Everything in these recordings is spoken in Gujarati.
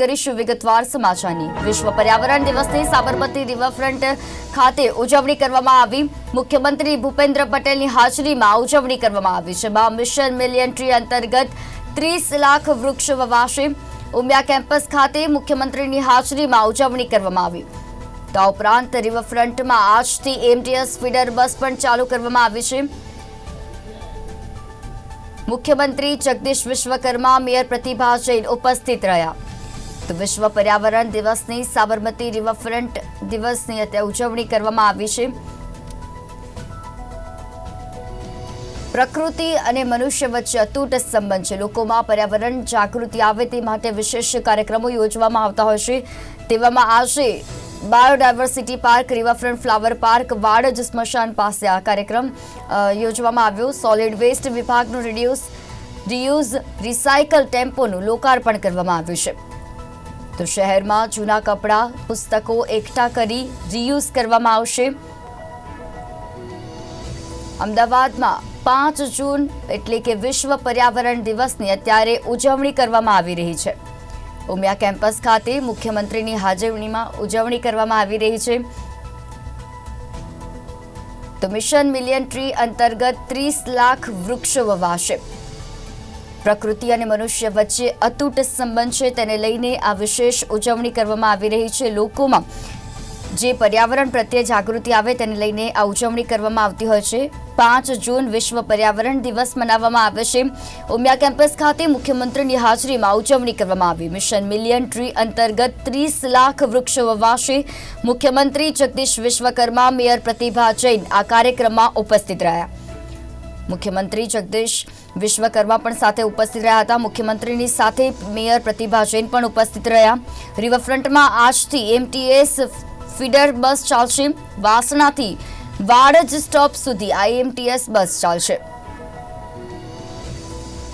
કરીશું વિગતવાર સમાચારની. વિશ્વ પર્યાવરણ દિવસની સાબરમતી રિવરફ્રન્ટ ખાતે ઉજવણી કરવામાં આવી. મુખ્યમંત્રી ભૂપેન્દ્ર પટેલની હાજરીમાં ઉજવણી કરવામાં આવી જેમાં મિશન મિલિયન ટ્રી અંતર્ગત ત્રીસ લાખ વૃક્ષ વવાશે. ઉમિયા કેમ્પસ ખાતે મુખ્યમંત્રીની હાજરીમાં ઉજવણી કરવામાં આવી. તો ઉપરાંત રિવરફ્રન્ટમાં આજથી એમટીએસ ફીડર બસ પણ ચાલુ કરવામાં આવી છે. મુખ્યમંત્રી જગદીશ વિશ્વકર્મા, મેયર પ્રતિભા જૈન ઉપસ્થિત રહ્યા. તો વિશ્વ પર્યાવરણ દિવસની સાબરમતી રિવરફ્રન્ટ દિવસની અત્યારે ઉજવણી કરવામાં આવી છે. પ્રકૃતિ અને મનુષ્ય વચ્ચે અતૂટ સંબંધ છે. લોકોમાં પર્યાવરણ જાગૃતિ આવે તે માટે વિશેષ કાર્યક્રમો યોજવામાં આવતા હોય છે. તેવામાં આજે biodiversity park, riverfront flower park Vadaj સ્મશાન પાસે આ કાર્યક્રમ યોજવામાં આવ્યો. સોલિડ વેસ્ટ વિભાગનું રિડ્યુસ, રિયુઝ, રિસાયકલ ટેમ્પોનું લોકાર્પણ કરવામાં આવ્યું છે. તો શહેરમાં જૂના કપડાં, પુસ્તકો એકઠા કરી રીયુઝ કરવામાં આવશે. અમદાવાદમાં પાંચ જૂન એટલે કે વિશ્વ પર્યાવરણ દિવસની અત્યારે ઉજવણી કરવામાં આવી રહી છે. ઉમિયા કેમ્પસ ખાતે મુખ્યમંત્રીની હાજરીમાં ઉજવણી કરવામાં આવી રહી છે. તો મિશન મિલિયન ટ્રી અંતર્ગત ત્રીસ લાખ વૃક્ષો વવાશે. પ્રકૃતિ અને મનુષ્ય વચ્ચે અતૂટ સંબંધ છે. તેને લઈને આ વિશેષ ઉજવણી કરવામાં આવી રહી છે. લોકોમાં જે પર્યાવરણ પ્રત્યે જાગૃતિ આવે તેને લઈને આ ઉજવણી કરવામાં આવતી હોય છે. પાંચ જૂન વિશ્વ પર્યાવરણ દિવસ મનાવવામાં આવે છે. ઉમિયા કેમ્પસ ખાતે મુખ્યમંત્રીની હાજરીમાં ઉજવણી કરવામાં આવી. મિશન મિલિયન ટ્રી અંતર્ગત ત્રીસ લાખ વૃક્ષો વવાશે. મુખ્યમંત્રી જગદીશ વિશ્વકર્મા, મેયર પ્રતિભા જૈન આ કાર્યક્રમમાં ઉપસ્થિત રહ્યા. મુખ્યમંત્રી જગદીશ વિશ્વકર્મા પણ સાથે ઉપસ્થિત રહ્યા હતા. મુખ્યમંત્રીની સાથે મેયર પ્રતિભા જૈન પણ ઉપસ્થિત રહ્યા. રિવરફ્રન્ટમાં આજથી એમટીએસ ફીડર બસ ચાલશે. વાસણાથી વાડજ સ્ટોપ સુધી આઈએમટીએસ બસ ચાલશે.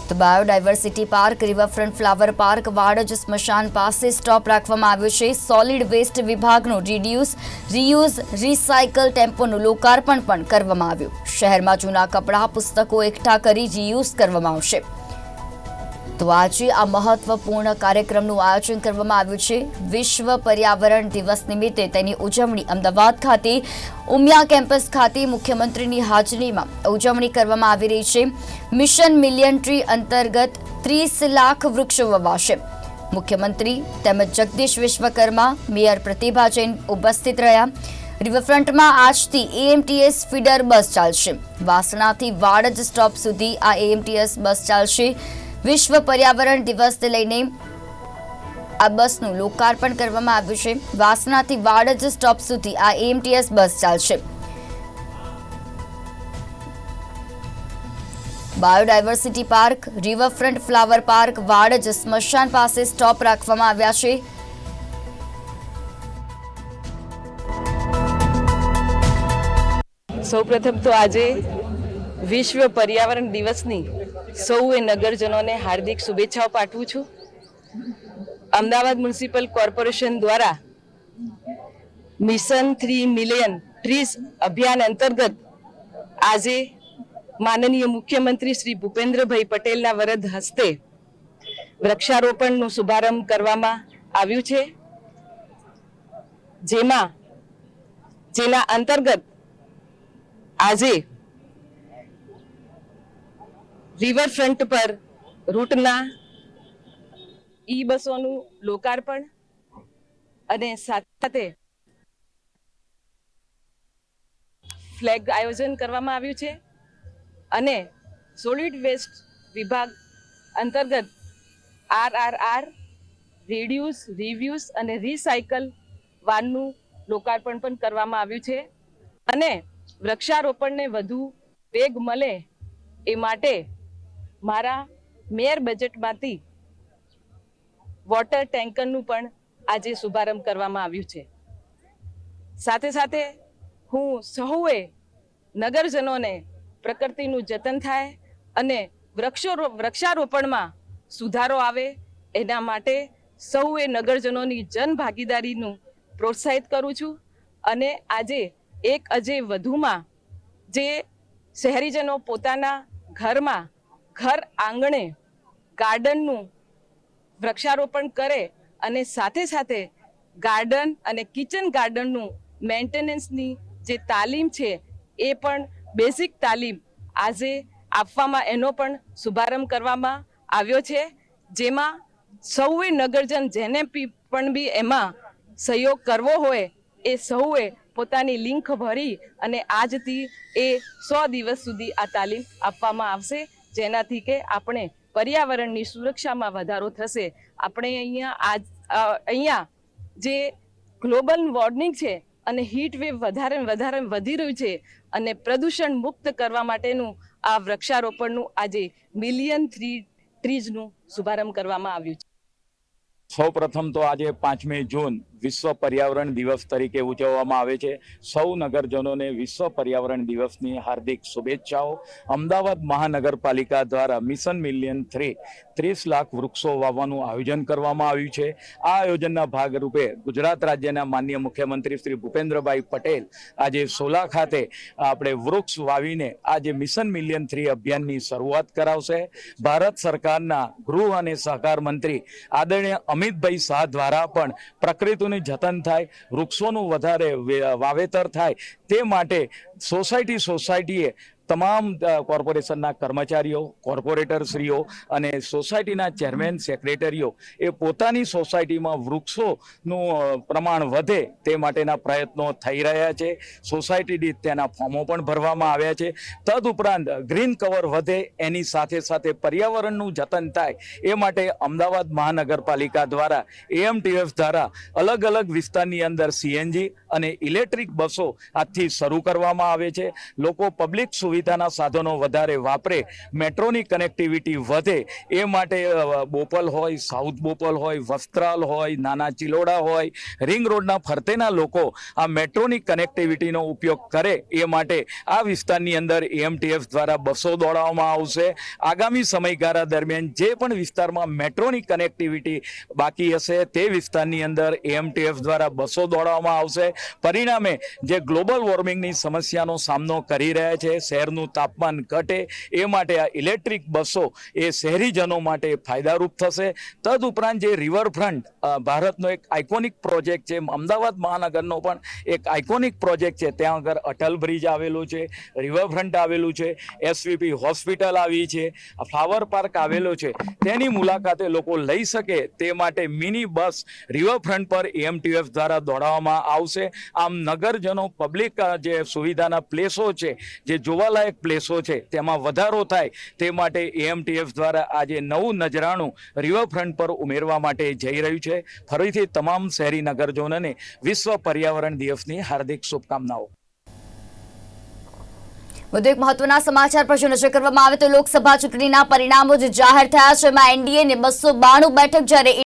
તો biodiversity park, riverfront flower park Vadaj સ્મશાન પાસે સ્ટોપ રાખવામાં આવ્યો છે. સોલિડ વેસ્ટ વિભાગનું રિડ્યુસ, રિયુઝ, રિસાયકલ ટેમ્પોનું લોકાર્પણ પણ કરવામાં આવ્યું. શહેરમાં જૂના કપડાં પુસ્તકો એકઠા કરી રીયુઝ કરવામાં આવશે. તો આજે આ મહત્વપૂર્ણ કાર્યક્રમનું આયોજન કરવામાં આવ્યું છે. વિશ્વ પર્યાવરણ દિવસ નિમિત્તે તેની ઉજવણી અમદાવાદ ખાતે, ઉમિયા કેમ્પસ ખાતે મુખ્યમંત્રીની હાજરીમાં ઉજવણી કરવામાં આવી રહી છે. મિશન મિલિયન ટ્રી અંતર્ગત ત્રીસ લાખ વૃક્ષો વવાશે. મુખ્યમંત્રી તેમજ જગદીશ વિશ્વકર્મા, મેયર પ્રતિભા જૈન ઉપસ્થિત રહ્યા. રિવરફ્રન્ટમાં આજથી એએમટીએસ ફીડર બસ ચાલશે. વાસણાથી વાડજ સ્ટોપ સુધી આ એએમટીએસ બસ ચાલશે. વિશ્વ પર્યાવરણ દિવસને લઈને આ બસનું લોકાર્પણ કરવામાં આવ્યું છે. વાસણાથી વાડજ સ્ટોપ સુધી આ એએમટીએસ બસ ચાલશે. Biodiversity park, riverfront flower park, Vadaj સ્મશાન પાસે સ્ટોપ રાખવામાં આવ્યા છે. સૌપ્રથમ તો આજે વિશ્વ પર્યાવરણ દિવસની સૌએ નગરજનોને હાર્દિક શુભેચ્છાઓ પાઠવું છું. અમદાવાદ મ્યુનિસિપલ કોર્પોરેશન દ્વારા મિશન થ્રી મિલિયન ટ્રીઝ અભિયાન અંતર્ગત આજે માનનીય મુખ્યમંત્રી શ્રી ભૂપેન્દ્રભાઈ પટેલના વરદ હસ્તે વૃક્ષારોપણનો શુભારંભ કરવામાં આવ્યું છે. જેમાં, જેના અંતર્ગત આજે રિવરફ્રન્ટ પર રૂટના ઈ બસોનું લોકાર્પણ અને સાથે ફ્લેગ આયોજન કરવામાં આવ્યું છે અને સોલિડ વેસ્ટ વિભાગ અંતર્ગત R R R reduce reuse અને રિસાયકલ વાનનું લોકાર્પણ પણ કરવામાં આવ્યું છે. અને વૃક્ષારોપણને વધુ વેગ મળે એ માટે મારા મેયર બજેટમાંથી વોટર ટેન્કરનું પણ આજે શુભારંભ કરવામાં આવ્યું છે. સાથે સાથે હું સૌએ નગરજનોને પ્રકૃતિનું જતન થાય અને વૃક્ષો વૃક્ષારોપણમાં સુધારો આવે એના માટે સૌએ નગરજનોની જન ભાગીદારીનું પ્રોત્સાહિત કરું છું. અને આજે એક અજે વધુમાં જે શહેરીજનો પોતાના ઘરમાં ઘર આંગણે ગાર્ડનનું વૃક્ષારોપણ કરે અને સાથે સાથે ગાર્ડન અને કિચન ગાર્ડનનું મેન્ટેનન્સની જે તાલીમ છે, એ પણ બેઝિક તાલીમ આજે આપવામાં એનો પણ શુભારંભ કરવામાં આવ્યો છે. જેમાં સૌએ નગરજન જેને પણ બી એમાં સહયોગ કરવો હોય, એ સૌએ પોતાની લિંક ભરી અને આજથી એ સો દિવસ સુધી આ તાલીમ આપવામાં આવશે. જેનાથી કે આપણે પર્યાવરણની સુરક્ષામાં વધારો થશે. આપણે અહીંયા આજ અહીંયા જે ગ્લોબલ વોર્મિંગ છે અને હીટ વેવ વધારે વધારે વધી રહ્યું છે અને પ્રદૂષણ મુક્ત કરવા માટેનું આ વૃક્ષારોપણનું આજે મિલિયન થ્રી ટ્રીઝનું શુભારંભ કરવામાં આવ્યું છે. સૌ પ્રથમ તો આજે પાંચમી જૂન વિશ્વ પર્યાવરણ દિવસ તરીકે ઉજવવામાં આવે છે. સૌ નગરજનોને વિશ્વ પર્યાવરણ દિવસની હાર્દિક શુભેચ્છાઓ. અમદાવાદ મહાનગરપાલિકા દ્વારા મિશન મિલિયન થ્રી ત્રીસ લાખ વૃક્ષો વાવવાનું આયોજન કરવામાં આવ્યું છે. આ આયોજનના ભાગરૂપે ગુજરાત રાજ્યના માન્ય મુખ્યમંત્રી શ્રી ભૂપેન્દ્રભાઈ પટેલ આજે સોલા ખાતે આપણે વૃક્ષ વાવીને આજે મિશન મિલિયન થ્રી અભિયાનની શરૂઆત કરાવશે. ભારત સરકારના ગૃહ અને સહકાર મંત્રી આદરણીય અમિતભાઈ શાહ દ્વારા પણ પ્રકૃતિનું જતન થાય વૃક્ષોનું વધારે વાવેતર થાય તે માટે સોસાયટી સોસાયટીએ તમામ કોર્પોરેશનના કર્મચારીઓ, કોર્પોરેટરશ્રીઓ અને સોસાયટીના ચેરમેન, સેક્રેટરીઓ એ પોતાની સોસાયટીમાં વૃક્ષોનું પ્રમાણ વધે તે માટેના પ્રયત્નો થઈ રહ્યા છે. સોસાયટી દીઠ તેના ફોર્મો પણ ભરવામાં આવ્યા છે. તદુપરાંત ગ્રીન કવર વધે, એની સાથે સાથે પર્યાવરણનું જતન થાય, એ માટે અમદાવાદ મહાનગરપાલિકા દ્વારા, એએમટીએફ દ્વારા અલગ અલગ વિસ્તારની અંદર સીએનજી અને ઇલેક્ટ્રિક બસો આજથી શરૂ કરવામાં આવે છે. લોકો પબ્લિક સુવિધાના સાધનો વધારે વાપરે, મેટ્રોની કનેક્ટિવિટી વધે, એ માટે બોપલ હોય, સાઉથ બોપલ હોય, વસ્ત્રાલ હોય, નાના ચિલોડા હોય, રિંગ રોડના ફરતેના લોકો આ મેટ્રોની કનેક્ટિવિટીનો ઉપયોગ કરે, એ માટે આ વિસ્તારની અંદર એએમટીએફ દ્વારા બસો દોડાવવામાં આવશે. આગામી સમયગાળા દરમિયાન જે પણ વિસ્તારમાં મેટ્રોની કનેક્ટિવિટી બાકી હશે, તે વિસ્તારની અંદર એએમટીએફ દ્વારા બસો દોડાવવામાં આવશે. પરિણામે જે ગ્લોબલ વોર્મિંગની સમસ્યાનો સામનો કરી રહ્યા છે શહેરનું તાપમાન ઘટે એ માટે આ ઇલેક્ટ્રિક બસો એ શહેરીજનો માટે ફાયદારૂપ થશે. તદુપરાંત જે રિવરફ્રન્ટ ભારતનો એક આઇકોનિક પ્રોજેક્ટ છે, અમદાવાદ મહાનગરનો પણ એક આઇકોનિક પ્રોજેક્ટ છે. ત્યાં આગળ અટલ બ્રિજ આવેલું છે, રિવરફ્રન્ટ આવેલું છે, એસવીપી હોસ્પિટલ આવી છે ફ્લાવર પાર્ક આવેલો છે. તેની મુલાકાતે લોકો લઈ શકે તે માટે મિની બસ રિવરફ્રન્ટ પર એએમટીએફ દ્વારા દોડાવવામાં આવશે. આમ નગરજનો પબ્લિક જે સુવિધાના પ્લેસો છે, જે જોવાલાયક પ્લેસો છે. તેમાં વધારો થાય તે માટે એએમટીએફ દ્વારા આજે નવું નજરાણું રિવરફ્રન્ટ પર ઉમેરવા માટે જઈ રહ્યું છે. ફરીથી તમામ શહેરી નગરજનોને વિશ્વ પર્યાવરણ દિવસની હાર્દિક શુભકામનાઓ. વધુ એક મહત્વના સમાચાર પર જો નજર કરવામાં આવે તો લોકસભા ચૂંટણીના પરિણામો જે જાહેર થયા છે. એમાં એનડીએ ને બસો બાણું બેઠક જ્યારે